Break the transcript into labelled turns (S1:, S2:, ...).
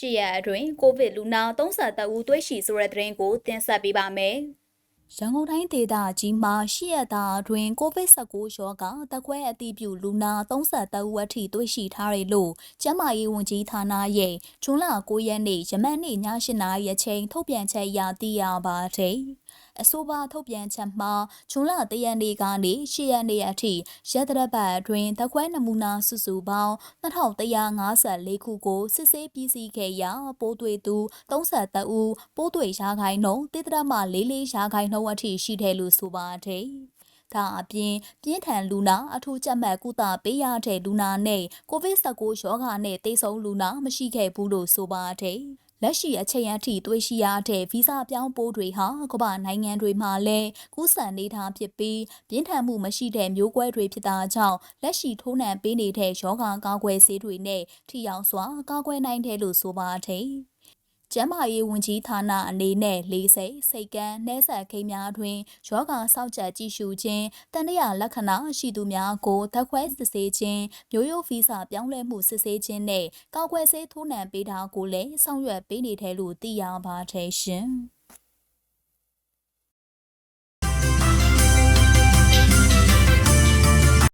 S1: ရှစ်ရက်အတွင်းကိုဗစ်လူနာ33ဦးတွေ့ရှိဆိုတဲ့သတင်းကိုတင်ဆက်ပေးပါမယ်။ရန်ကုန်တိုင်းဒေသကြီးမှာရှစ်ရက်သားအတွင်းကိုဗစ် -19 ရောဂါတက်ခွဲအတည်ပြုလူနာ33ဦးအထိတွေ့ရှိထားတယ်လို့ကျန်းမာရေးဝန်ကြီးဌာနရဲ့ဇွန်လ9ရက်နေ့ယမန်နေ့ည8:00နာရီအချိန်ထုတ်ပြန်ချက်အရသိရပါတယ်။အဆိုပါထုတ်ပြန်ချက်မှာဇွန်လ3ရက်နေ့ကနေ10ရက်နေ့အထိရက်တရက်ပတ်အတွင်းတက်ခွဲနမူနာစုစုပေါင်း2154ခုကိုစစ်ဆေးပြီးစီးခဲ့ရာပိုးတွေ့သူ33ဦးပိုးတွေ့ရာခိုင်နှုန်းတိတရမ44ရာခိုင်နှုန်းအထိရှိတယ်လို့ဆိုပါတယ်။ဒါအပြင်ပြင်းထန်လူနာအထူးကြက်မှတ်ကုသပေးရတဲ့လူနာနဲ့ကိုဗစ် -19 ရောဂါနဲ့တိတ်ဆုံလူနာမရှိခဲ့ဘူးလို့ဆိုပါတယ်။ လက်ရှိအချိန်အထိတွေ့ရှိရတဲ့ဗီဇပြောင်းပိုးတွေဟာကမ္ဘာနိုင်ငံတွေမှာလည်းကူးစက်နေတာဖြစ်ပြီးပြင်းထန်မှုမရှိတဲ့မျိုးကွဲတွေဖြစ်တာကြောင့်လက်ရှိထိုးနှံပေးနေတဲ့ရောဂါကာကွယ်ဆေးတွေနဲ့ထိရောက်စွာကာကွယ်နိုင်တယ်လို့ဆိုပါတယ်။ ကျန်းမာရေးဝန်ကြီးဌာနအနေနဲ့လေးစိတ်စိတ်ကန်းနှဲဆက်ခိမ်းများတွင်ယောဂစောင့်ကြပ်ကြည့်ရှုခြင်းတန်တရာလက္ခဏာရှိသူများကိုသက်ခွဲစစ်ဆေးခြင်းမျိုးရိုးဗီဇပြောင်းလဲမှုစစ်ဆေးခြင်းနဲ့ကောက်ွယ်ဆေးထိုးနှံပေးတာကိုလည်းဆောင်ရွက်ပေးနေတယ်လို့သိရပါတယ်ရှင်။